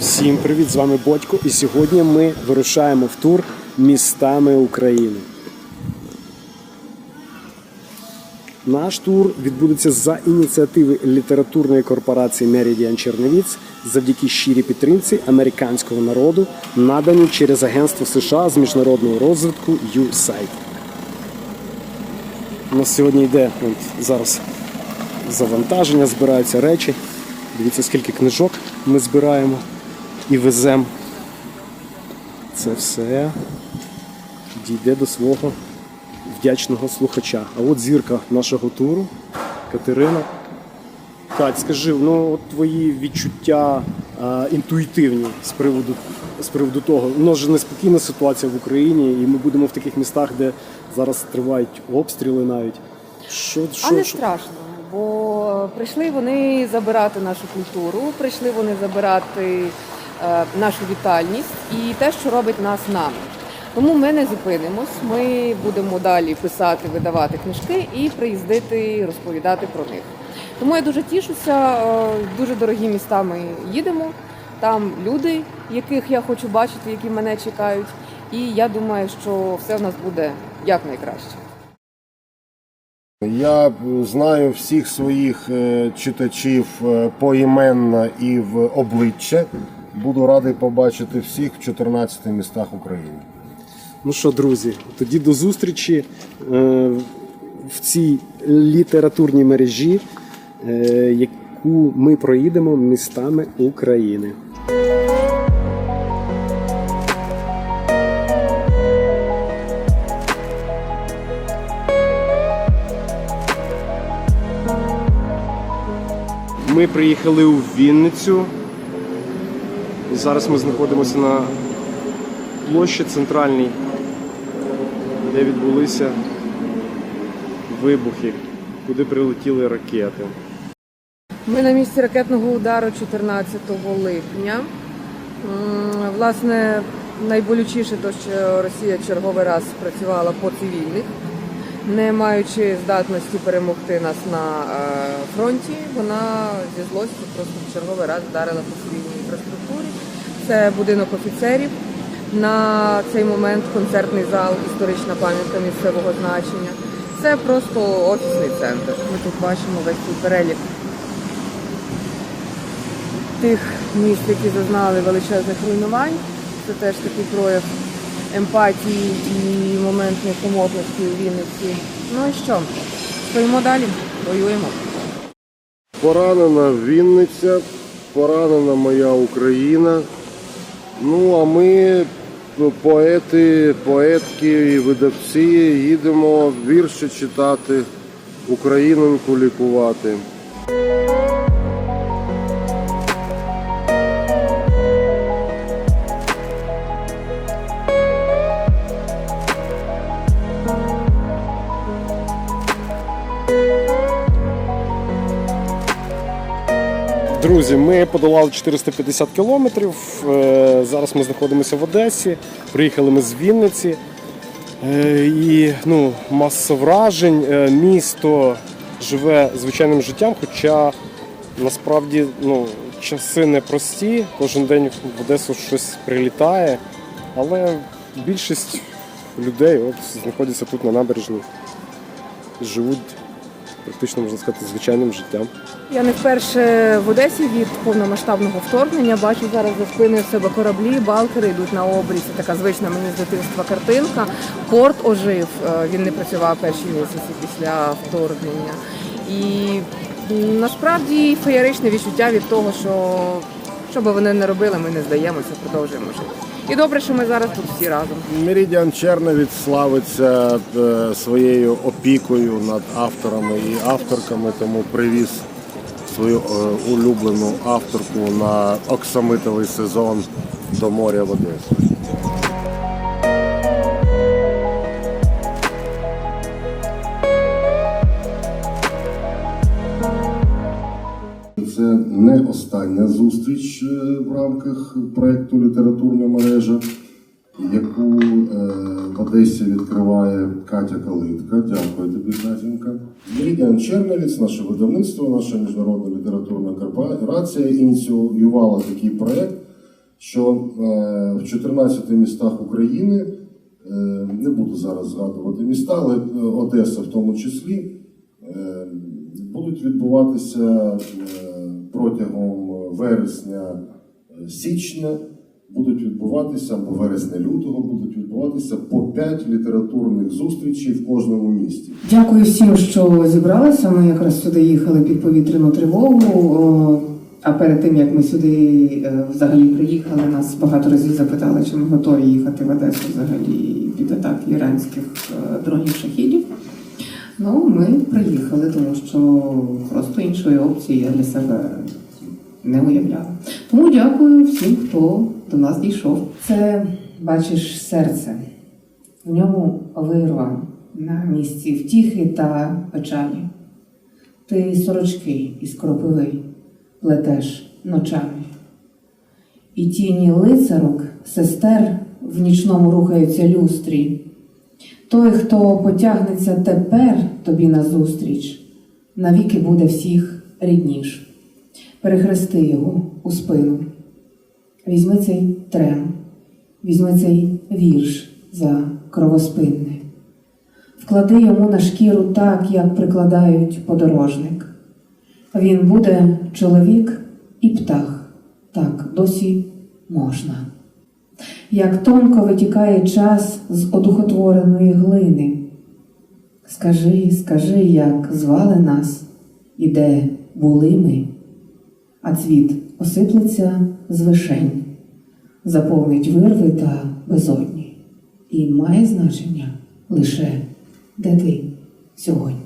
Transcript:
Всім привіт! З вами Бодько, і сьогодні ми вирушаємо в тур містами України. Наш тур відбудеться за ініціативи літературної корпорації Меридіан Черновіць завдяки щирій підтримці американського народу, надані через Агентство США з міжнародного розвитку USAID. У нас сьогодні йде от, зараз завантаження, збираються речі. Дивіться, скільки книжок ми збираємо і веземо. Це все дійде до свого вдячного слухача. А от зірка нашого туру Катерина. Кать, скажи, ну от твої відчуття а, інтуїтивні з приводу, з приводу того. У нас же неспокійна ситуація в Україні, і ми будемо в таких містах, де зараз тривають обстріли навіть. Що, А що, не що? страшно, бо прийшли вони забирати нашу культуру, прийшли вони забирати нашу вітальність і те, що робить нас нами. Тому ми не зупинимось. Ми будемо далі писати, видавати книжки і приїздити, розповідати про них. Тому я дуже тішуся. е, Дуже дорогі міста ми їдемо. Там люди, яких я хочу бачити, які мене чекають. І я думаю, що все в нас буде якнайкраще. Я знаю всіх своїх е, читачів е, поіменно і в обличчя. Буду радий побачити всіх в 14 містах України. Ну що, друзі, тоді до зустрічі е, в цій літературній мережі, е, яку ми проїдемо містами України. Ми приїхали у Вінницю. І зараз ми знаходимося на площі центральній, де відбулися вибухи, куди прилетіли ракети. Ми на місці ракетного удару 14 липня. Власне, найболючіше то, що Росія черговий раз працювала по цивільних, не маючи здатності перемогти нас на е, фронті, вона зі злості просто в черговий раз вдарила по цивільній інфраструктурі. Це будинок офіцерів. На цей момент концертний зал, історична пам'ятка місцевого значення. Це просто офісний центр. Ми тут бачимо весь цей перелік тих міст, які зазнали величезних руйнувань. Це теж такий прояв емпатії і момент несамотності у Вінниці. Ну і що? Стоїмо далі, воюємо. Поранена Вінниця, поранена моя Україна. Ну а ми, поети, поетки і видавці, їдемо вірші читати, Україноньку лікувати. Друзі, ми подолали 450 кілометрів. Е, Зараз ми знаходимося в Одесі. Приїхали ми з Вінниці. Е, І ну, маса вражень. Е, Місто живе звичайним життям, хоча насправді ну, часи непрості. Кожен день в Одесу щось прилітає. Але більшість людей от, знаходяться тут на набережній. Живуть практично можна сказати звичайним життям. Я не вперше в Одесі від повномасштабного вторгнення. Бачу зараз за спиною себе кораблі, балкери йдуть на обріз. Це така звична мені з дитинства картинка. Порт ожив. е, Він не працював перші місяці після вторгнення. І насправді феєричне відчуття від того, що що би вони не робили, ми не здаємося, продовжуємо жити. І добре, що ми зараз тут всі разом. Мерідіан Черновіць славиться е, своєю опікою над авторами і авторками, тому привіз свою е, улюблену авторку на оксамитовий сезон до моря в Одесу. Зустріч е, в рамках проєкту Літературна мережа, яку е, в Одесі відкриває Катя Калитка. Дякую тобі, Катінка. Меридіан Черновіць, наше видавництво, наша міжнародна літературна корпорація ініціювала такий проєкт що е, в 14 містах України, не буду зараз згадувати міста, але Одеса в тому числі, будуть відбуватися протягом вересня е, січня будуть відбуватися або вересня-лютого будуть відбуватися по 5 літературних зустрічей в кожному місті. Дякую всім, що зібралися. Ми якраз сюди їхали під повітряну тривогу. А перед тим як ми сюди е, взагалі приїхали, нас багато разів запитали, чи ми готові їхати в Одесу взагалі під атаки іранських е, дронів шахідів. Ну, ми приїхали, тому що просто іншої опції я для себе не уявляла. Тому дякую всім, хто до нас дійшов. Це бачиш серце. В ньому вирва на місці втіхи та печалі. Ти сорочки із кропиви плетеш ночами. І тіні лицарок, сестер в нічному рухаються люстрі. Той, хто потягнеться тепер тобі назустріч, навіки буде всіх рідніш. Перехрести його у спину. Візьми цей трем, візьми цей вірш за кровоспинне. Вклади йому на шкіру так, як прикладають подорожник. Він буде чоловік і птах, так досі можна. Як тонко витікає час з одухотвореної глини. Скажи, скажи, як звали нас і де були ми, а цвіт осиплеться з вишень, заповнить вирви та безодні, і має значення лише де ти сьогодні.